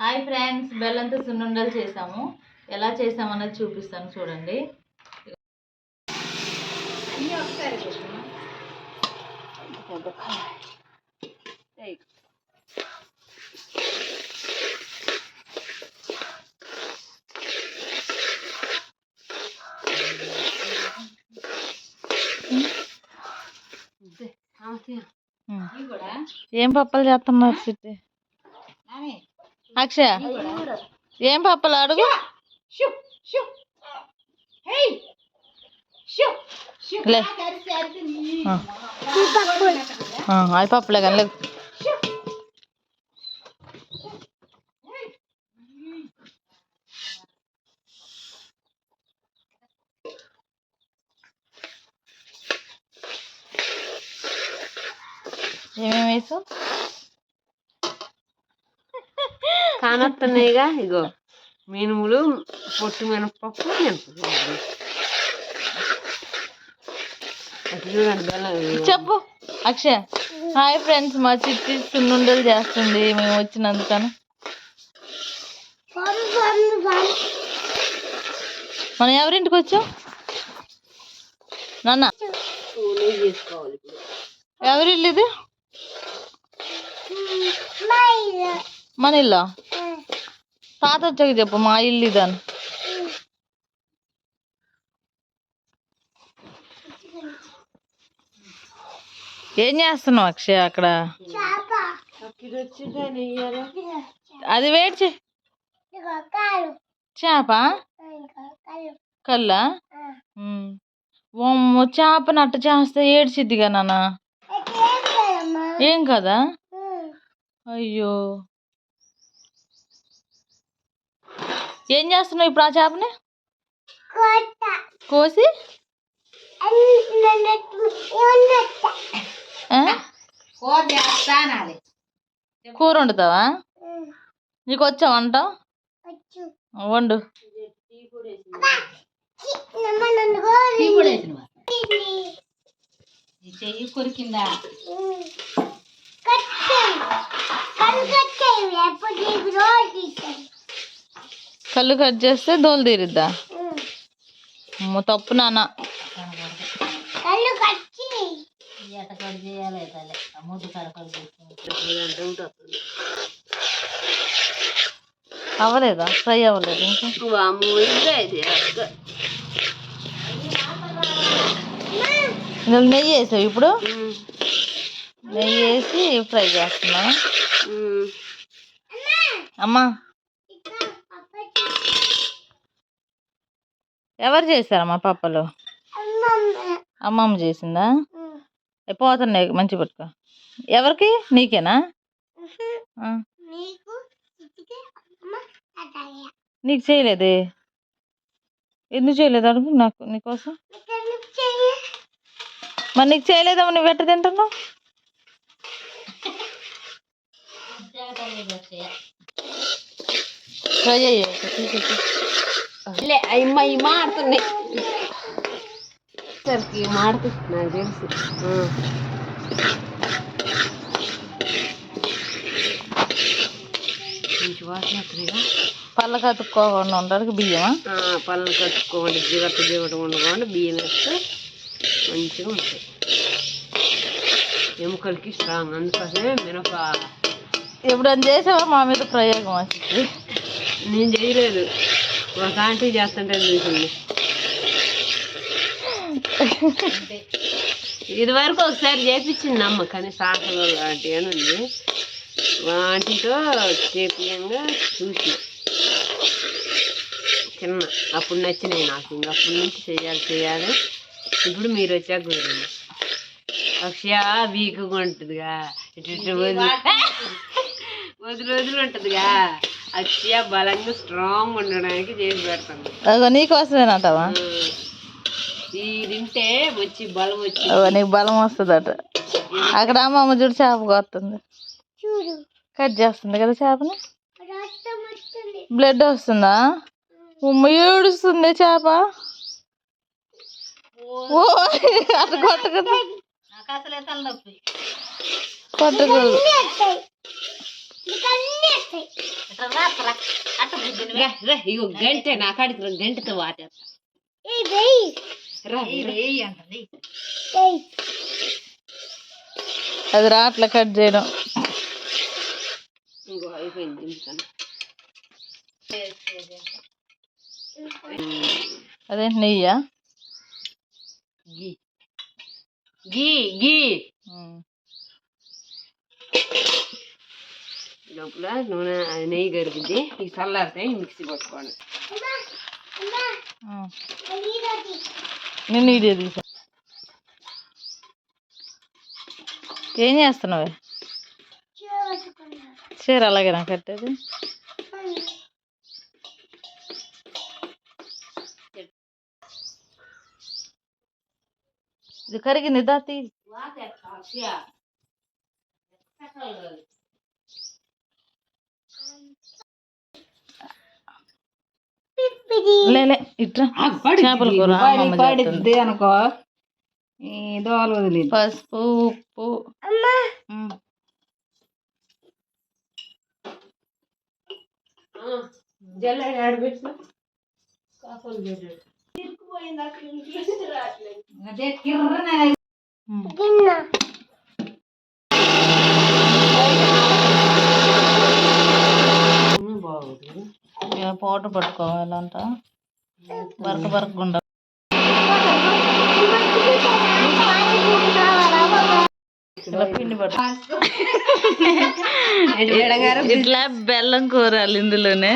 Hi friends బెల్లంతో సున్నుండలు చేసాము. ఎలా చేసామన్నది చూపిస్తాను చూడండి. ఏం పప్పలు చేస్తున్నారు అక్షయ ఏం పప్పలు అడుగు లే అవి పప్పులే కానీ లేదు ఏమేమి వేసావు కానొస్తున్నాయిగా ఇగో. మినుములు పొట్టు మినపప్పు చెప్పు అక్షయ. హాయ్ ఫ్రెండ్స్ మా చిట్టి సున్నుండలు చేస్తుంది. మేము వచ్చినందుకని. మనం ఎవరింటికి వచ్చాం? నాన్న. నెయ్యి చేసుకోవాలి ఇప్పుడు. ఎవరి ఇల్లు. ఇది మన ఇల్లు తాత వచ్చాక చెప్పు మా ఇల్లు ఇది అని ఏం చేస్తున్నావు అక్షయ్ అక్కడ అది వేడి చే చేప కల్లా ఓమ్మో చేపను అట్ట చేస్తే ఏడ్చిద్దిగా నాన్న ఏం కదా అయ్యో ఏం చేస్తున్నావు ఇప్పుడు ఆ చేపని? కోసి? కూర వండుతావా? నీకు వచ్చా వంట? వండు. చెయ్యి కొరికిందా? కళ్ళు కట్ చేస్తే దోలు తీరిద్దా? అమ్మో, తప్పు నాన్న. అవ్వలేదా? ఫ్రై అవ్వలేదు ఇంకా? నెయ్యి వేసావు ఇప్పుడు? నెయ్యి వేసి ఫ్రై చేస్తున్నా అమ్మా. ఎవరు చేశారమ్మా పప్పలు అమ్మమ్మ. చేసిందా? ఏ, పోతున్నాయి మంచి పట్టుకో. ఎవరికి? నీకేనా? ఆ. నీకు చేయలేదే? ఎందుకు చేయలేదు అడుగు నాకు నీకోసం? మరి నీకు చేయలేదమ్మా నువ్వు ఎట్ట తింటున్నావు? ఫ్రై అయ్యాయి లే అవి మాడుతున్నాయి సరికి మాడుతు నాకు తెలుసు మంచి వాసన పళ్ళకి అతుక్కోకుండా ఉండడానికి బియ్యమా? పళ్ళను కట్టుకోండి జిగట్టు జిగట ఉండకుండా బియ్యం వేస్తే మంచిగా ఉంటాయి ఎముకలకి స్ట్రాంగ్ అందుకోసమే మినప ఎప్పుడన్నా చేసావా మా మీద ప్రయోగం? వచ్చి నేను చేయలేదు. ఒక ఆంటీ చేస్తుంటే చూసింది ఇది వరకు ఒకసారి చేపించింది అమ్మ కానీ సాకలు ఆంటీ అని ఉంది. ఆంటీతో చేపియంగా చూసి. చిన్న అప్పుడు నచ్చినాయి నాకు. ఇంక అప్పటి నుంచి చేయాలి చేయాలి. ఇప్పుడు మీరు వచ్చాక కుదిరింది అక్షయ వీక్గా ఉంటుందిగా. ఇటు ఇటు వదిలి వదిలి వదిలి ఉంటుందిగా. అక్షయ బలంగా స్ట్రాంగ్ ఉండడానికి చేసి పెడతాను. నీకోసమేనంటావా ఈ తింటే వచ్చి బలం వచ్చి నీకు బలం వస్తుందట. అక్కడ అమ్మమ్మ చూడు చేప కొత్తుంది కట్ చేస్తుంది కదా చేపని? బ్లడ్ వస్తుందా? ఉమ్మ ఏడుస్తుంది చేప. ఓ అటు కొట్టకూడదు. కొట్టకూడదు ఇగో గంట నా కాడికి రా, గంటతో వాటేస్తా. అది రాట్ల కట్ చేయడం. ఇంకో అయిపోయింది దింపుతాను. అదేంటి నెయ్యా? గీ గీ గీ. లోపల నూనె నెయ్యి కరుగుద్ది ఈ చల్లారితే మిక్సీ కొట్టుకోండి నేను వీడియో తీసా. ఏం చేస్తున్నావే? చీర అలాగే నాకు కట్టేది. ఇది కరిగింది దాతి లేలే చేపల కూర చేస్తుంది. అనుకో. ఈ దోవలు వదిలేదు పసుపు ఉప్పు. అదే కిర్రన ఇక పౌడర్ పట్టుకోవాలంట. బరక బరకకుండా ఇలా పిండి పట్టు ఇట్లా బెల్లం కూరాలి ఇందులోనే.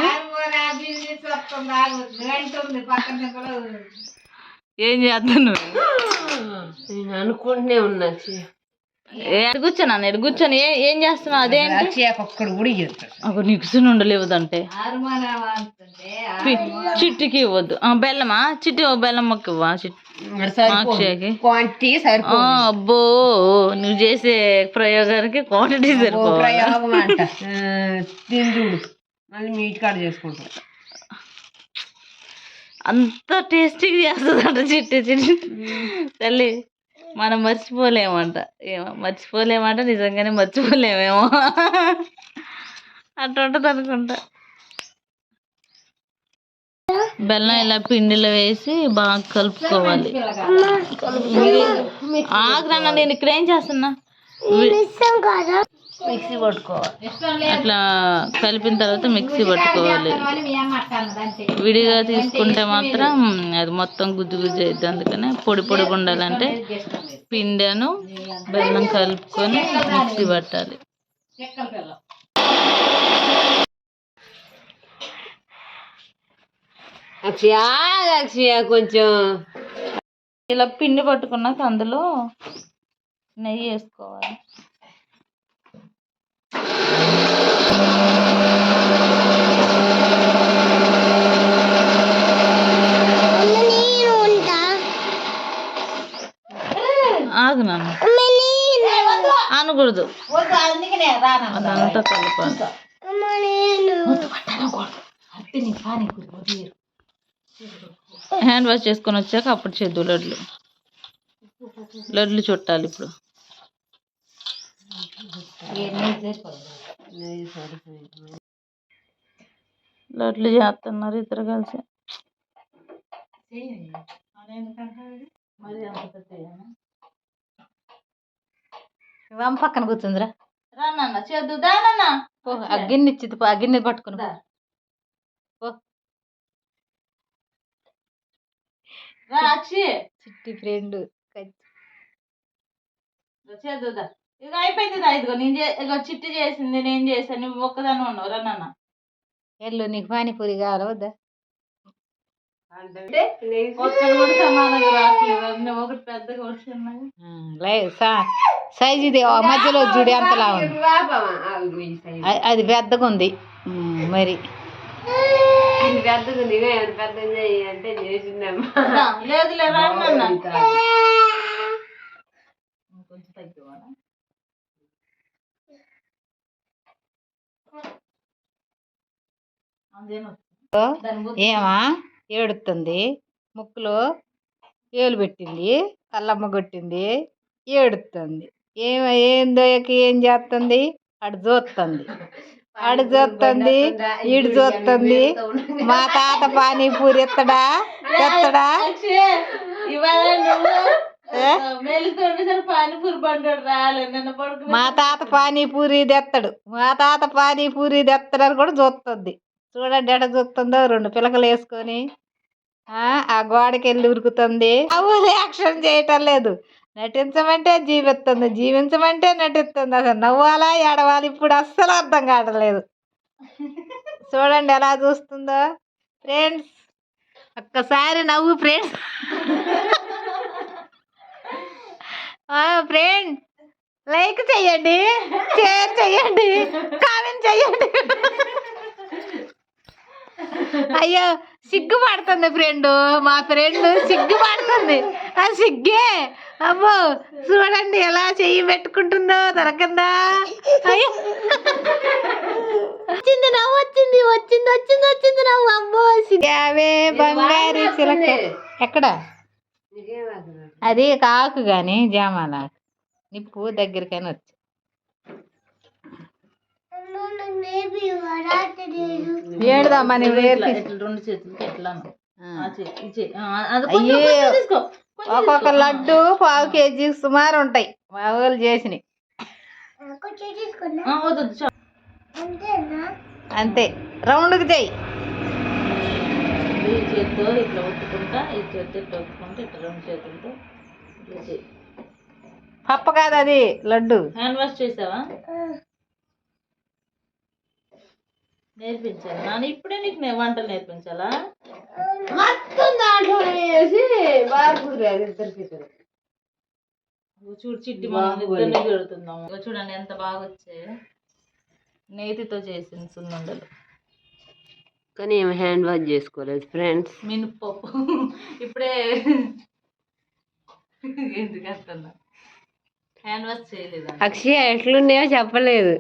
ఏం చేస్తాను నేను అనుకుంటూనే ఉన్నా అక్షయ ఎడు కూర్చోనా ఏ- ఏం చేస్తున్నావు? చేస్తాడు ఒక నికుసుని ఉండలేదంటే చిట్టికి ఇవ్వద్దు. ఆ, బెల్లమా? చిట్టి ఓ బెల్లం మొక్క ఇవ్వా? క్వాంటిటీ సరిపో అబ్బో నువ్వు చేసే ప్రయోగానికి క్వాంటిటీ ప్రయోగం అంట. మళ్ళీ మీట్ కాడ చేసుకుంటాం. అంత టేస్టీగా చేస్తుందంట చిట్టి చిట్టి. తల్లి మనం మర్చిపోలేమంట. ఏమో మర్చిపోలేమంట నిజంగానే మర్చిపోలేమేమో. అట్లా ఉంటుంది అనుకుంటా. బెల్లం ఇలా పిండిలో వేసి బాగా కలుపుకోవాలి. ఆగ్రహణ నేను ఇక్కడ ఏం చేస్తున్నా? మిక్సీ పట్టుకోవాలి. అట్లా కలిపిన తర్వాత మిక్సీ పట్టుకోవాలి. విడిగా తీసుకుంటే మాత్రం అది మొత్తం గుజ్జు గుజ్జు అవుతుంది అందుకని పొడి పొడిగా ఉండాలంటే పిండెను బెల్లం కలుపుకొని మిక్సీ పట్టాలి. అక్షయ అక్షయ కొంచెం. ఇలా పిండి పట్టుకున్నాక అందులో నెయ్యి వేసుకోవాలి. అదంతా కలపాలి హ్యాండ్ వాష్ చేసుకొని వచ్చాక అప్పుడు చేద్దు లడ్లు. లడ్లు చుట్టాలి ఇప్పుడు. లడ్లు చేస్తున్నారు ఇద్దరు కలిసి. పక్కన కూర్చుందిరా. రా నాన్న చేద్దు దా నాన్న. పో ఆ గిన్నె ఇచ్చింది పో ఆ గిన్నె పట్టుకుని పో. చిట్టి ఫ్రెండ్ ఇక అయిపోయింది ఇదిగో. నేను చిట్టి చేసింది నేను చేశాను. నువ్వు ఒక్కదాన్ని ఉన్నావు రా నాన్న. ఎల్లు నీకు పానీపూరి కావాలా వద్దా? అంటే ఒకటి పెద్దగా లై. సైజు ఇది. మధ్యలో చూడు ఎంతలా ఉంది. అది పెద్దగా ఉంది. మరి. పెద్దగా ఉంది. పెద్దగా అంటే చేసిందమ్మా. కొంచెం ఏమా? ఏడుతుంది ముక్కులో ఏలు పెట్టింది. కళ్ళమ్మ కొట్టింది. ఏడుతుంది ఏమ ఏందో ఏం చేస్తుంది అటు చూస్తుంది ఆడు చూస్తుంది ఈడు చూస్తుంది మా తాత పానీపూరి ఎత్తడా? ఎత్తడా? ఏ? మా తాత పానీపూరి తెత్తడు మా తాత పానీపూరి తెత్తడని కూడా చూస్తుంది చూడండి ఎట చూస్తుందో రెండు పిలకలు వేసుకొని ఆ గోడకెళ్ళి గోడకి వెళ్ళి ఉరుకుతుంది. నవ్వులు యాక్షన్ చేయటం లేదు. నటించమంటే జీవిస్తుంది జీవించమంటే నటిస్తుంది. అసలు నవ్వాలా ఏడవాలి ఇప్పుడు అస్సలు అర్థం కావట్లేదు. చూడండి ఎలా చూస్తుందో. ఫ్రెండ్స్ ఒక్కసారి నవ్వు ఫ్రెండ్స్. ఫ్రెండ్ లైక్ చెయ్యండి షేర్ చెయ్యండి కామెంట్ చెయ్యండి. అయ్యో సిగ్గుపడుతుంది ఫ్రెండ్. మా ఫ్రెండ్ సిగ్గుపడుతుంది ఆ సిగ్గే. అమ్మో చూడండి ఎలా చెయ్యి పెట్టుకుంటుందో దొరకందా? అయ్యో. వచ్చింది నవ్వు వచ్చింది వచ్చింది వచ్చింది వచ్చింది నవ్వు. అమ్మో సిగ్గావే బంగారు చిలక. ఎక్కడ? అది కాకు కానీ జామాల. నిప్పు దగ్గరికైనా వచ్చి నువ్వు రెండు చేతులకి ఎట్లా ఒక్కొక్క. లడ్డు పావు కేజీ సుమారు ఉంటాయి మా వాళ్ళు చేసినాయి ఆ, వద్దు వద్దు, చాలు. అంతే రౌండ్కి చెయ్యి ఈ చేతితో ఇట్లా ఒత్తుకుంటా ఈ చేతితో ఇట్లా ఒత్తుకుంటా ఇట్లా రెండు చేతులతో ఇట్లా చేయి. పప్ప కాదు అది లడ్డు. హ్యాండ్ వాష్ చేసావా? నేర్పించాలి. నాన్న ఇప్పుడే నీకు నేను వంటలు నేర్పించాలా? మొత్తం దాంట్లో వేసి ఇద్దరికి చూడు చిట్టి మనం ఇద్దరిని పెడుతున్నాము ఇగో చూడండి ఎంత బాగా వచ్చాయి. నేతితో చేసిన సున్నుండలు. కానీ ఏమి హ్యాండ్ వాష్ చేసుకోలేదు ఫ్రెండ్స్. మినపప్పు. ఇప్పుడే ఎందుకు వస్తున్నా హ్యాండ్ వాష్ చేయలేదా? అక్షయ ఎట్లున్నాయో చెప్పలేదు.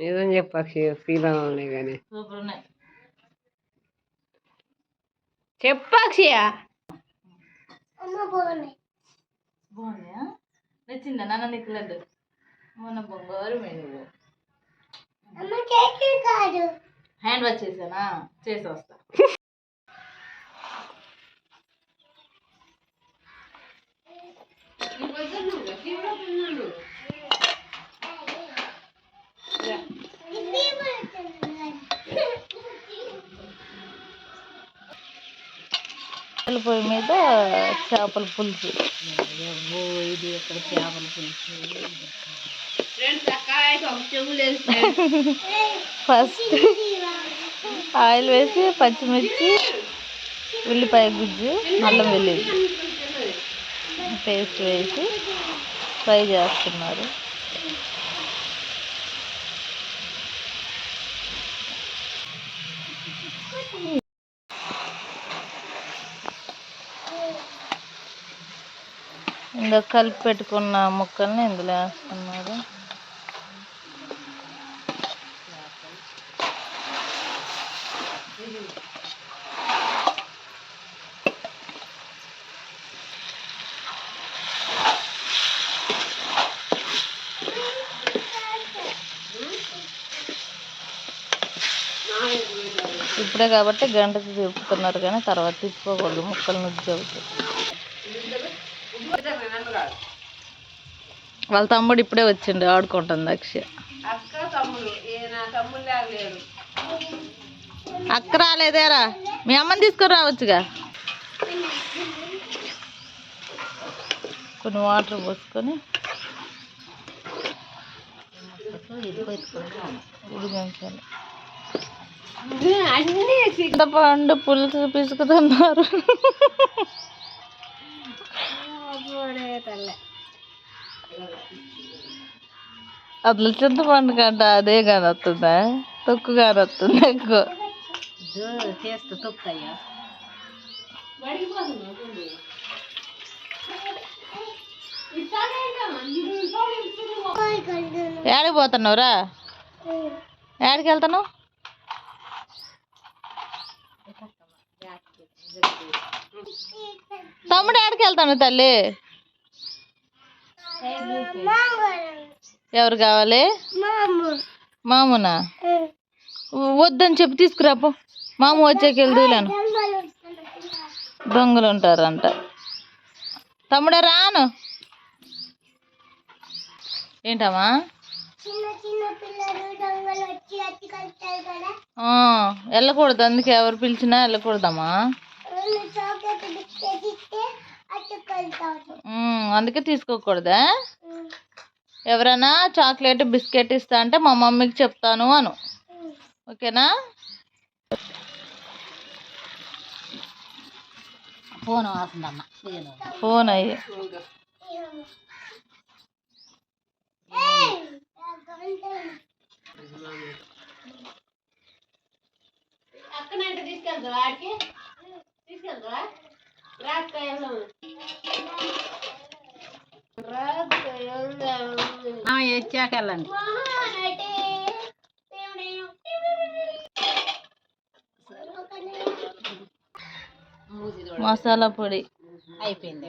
నిజం చెప్పు అక్షయ ఫీల్ అవ్వలే కానీ సూపర్ ఉన్నాయి బాగున్నాయా. నచ్చిందా? నాన్న నీకు లడ్డు? మొన్న బొంగారు నువ్వు? హ్యాండ్ వాష్ చేసానా చేసి వస్తా. కట్టెల పొయ్యి మీద చేపల పులుసు. ఇది చేపల పులుసు? ఫస్ట్ ఆయిల్ వేసి పచ్చిమిర్చి ఉల్లిపాయ గుజ్జు అల్లం వెల్లుల్లి పేస్ట్ వేసి ఫ్రై చేస్తున్నారు. ఇందులో కలిపి పెట్టుకున్న ముక్కల్ని ఇందులో వేస్తున్నారు. ఇప్పుడే కాబట్టి గంటకి తిప్పుతున్నారు కానీ తర్వాత తిప్పుకోకూడదు ముక్కలు నుజ్జు వాళ్ళ తమ్ముడు ఇప్పుడే వచ్చిండు ఆడుకుంటుంది అక్షయ అక్క తమ్ముడు నా తమ్ముడు లేరు అక్క రాలేదేరా మీ అమ్మని తీసుకొని రావచ్చుగా కొన్ని వాటర్ పోసుకొని అన్ని చింతపండు పులుసు పిసుకుతున్నారు అసలు చింతపండు కంట అదే కానీ వస్తుందా? తొక్కు కానీ వస్తుంది ఎక్కువ. చేస్తూ ఏడికి పోతున్నావురా ఏడికి వెళ్తున్నావు? తమ్ముడు ఏడికి వెళ్తాను తల్లి? ఎవరు కావాలి? మామునా? వద్దని చెప్పి తీసుకురాపో మాము వచ్చాక వెళ్దూలేను దొంగలు ఉంటారంట తమ్ముడే రాను. ఏంటమ్మా? వెళ్ళకూడదు. అందుకే ఎవరు పిలిచినా వెళ్ళకూడదమ్మా. అందుకే తీసుకోకూడదా? ఎవరైనా చాక్లెట్ బిస్కెట్ ఇస్తా అంటే మా మమ్మీకి చెప్తాను అను. ఓకేనా? ఫోన్ ఫోన్ అయ్యి. అక్కనంటే తీసుకెళ్తావా ఆడికి తీసుకెళ్తావా వచ్చాక వెళ్ళండి మసాలా పొడి. అయిపోయింది.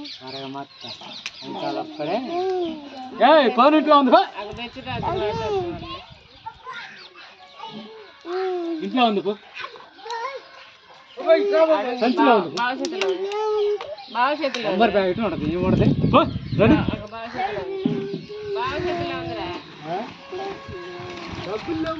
నాకేనా ఎక్కడైనా ఇంట్లో ఉంది. ఇంట్లో. సంచిలో నంబర్ ప్యాకెట్ ఉంటుంది ఏం ఆ? డబ్బులు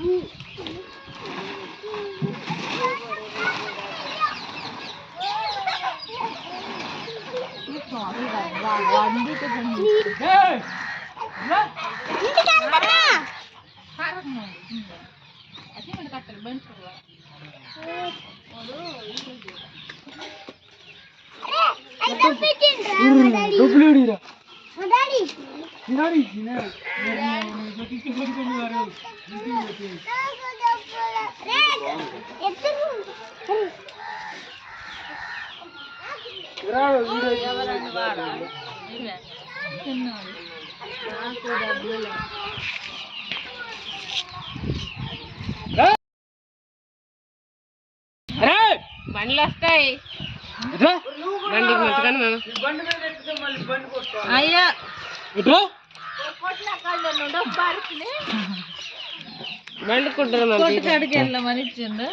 Bravo, mira, బండ్లు వస్తాయి. బండికి మంచుకొని మేము. అయ్యా. బండి కుట్టరు మనం కొట్టు కాడికి వెళ్ళమని ఇచ్చిండు.